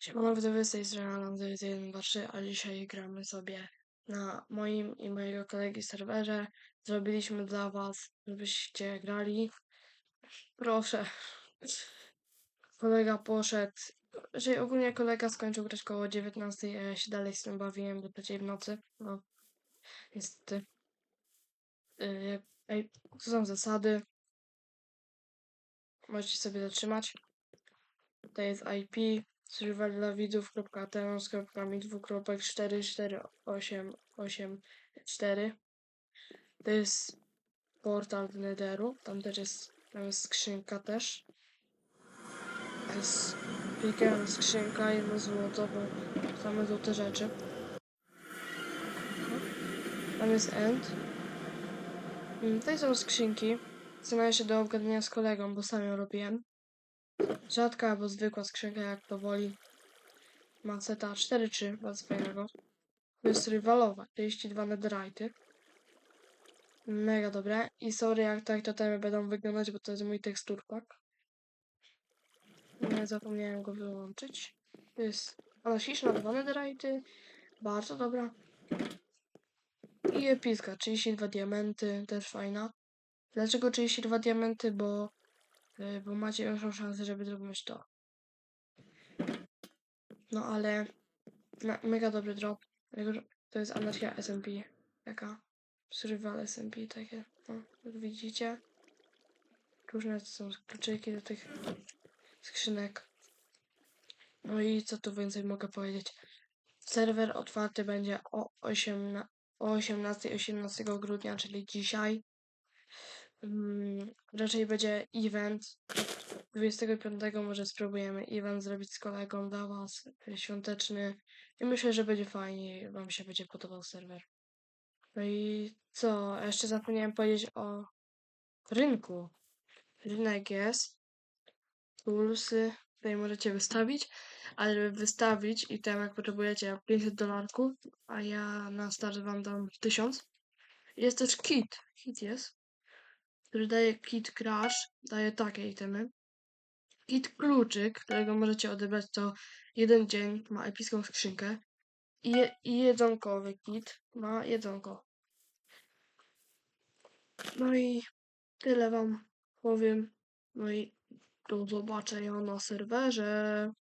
Siemano widzowie, z tej strony Alan 9123, a dzisiaj gramy sobie na moim i mojego kolegi serwerze. Zrobiliśmy dla was, żebyście grali. Proszę. Kolega poszedł, czyli ogólnie kolega skończył grać koło 19, a ja się dalej z tym bawiłem do trzeciej w nocy. No, niestety. Yy, ej, tu są zasady. Możecie sobie zatrzymać. To jest IP survival dla widzów.tenos.mi dwukropek 44884 To jest portal do Netheru. Tam też jest, tam jest skrzynka też. Jest piekielna skrzynka, jedno złotowe, same złote rzeczy. Tam jest end. Mm, Tutaj są skrzynki. Znajdę się do obgadania z kolegą, bo sam ją robiłem. Rzadka albo zwykła skrzynka, jak to woli. Maceta 4-3, bardzo fajnego. To jest rywalowa, 32 netherite'y. Mega dobre. I sorry, jak tak totemy będą wyglądać, bo to jest mój tekstur pack. Nie zapomniałem go wyłączyć. To jest anasiczna 2 netherite'y. Bardzo dobra. I epicka, 32 diamenty, też fajna. Dlaczego 32 diamenty? Bo, bo macie większą szansę, żeby zrobić to. No ale me- mega dobry drop. To jest anarchia SMP. Taka survival SMP takie. No, jak widzicie. Różne to są kluczyki do tych skrzynek. No i co tu więcej mogę powiedzieć? Serwer otwarty będzie o 8, o 18, 18 grudnia, czyli dzisiaj. Mm, raczej będzie event. 25 może spróbujemy event zrobić z kolegą dla was, świąteczny. I myślę, że będzie fajnie, wam się będzie podobał serwer. No i co? Jeszcze zapomniałem powiedzieć o rynku. Rynek jest. Tulsy. Tutaj możecie wystawić, ale żeby wystawić i tam jak potrzebujecie 500 dolarków, a ja na start wam dam 1000. Jest też kit. Kit jest. Który daje kit crash. Daje takie itemy. Kit kluczyk, którego możecie odebrać co jeden dzień. Ma epicką skrzynkę. I, je, i jedzonkowy kit. Ma jedzonko. No i tyle wam powiem. No i do zobaczenia na serwerze.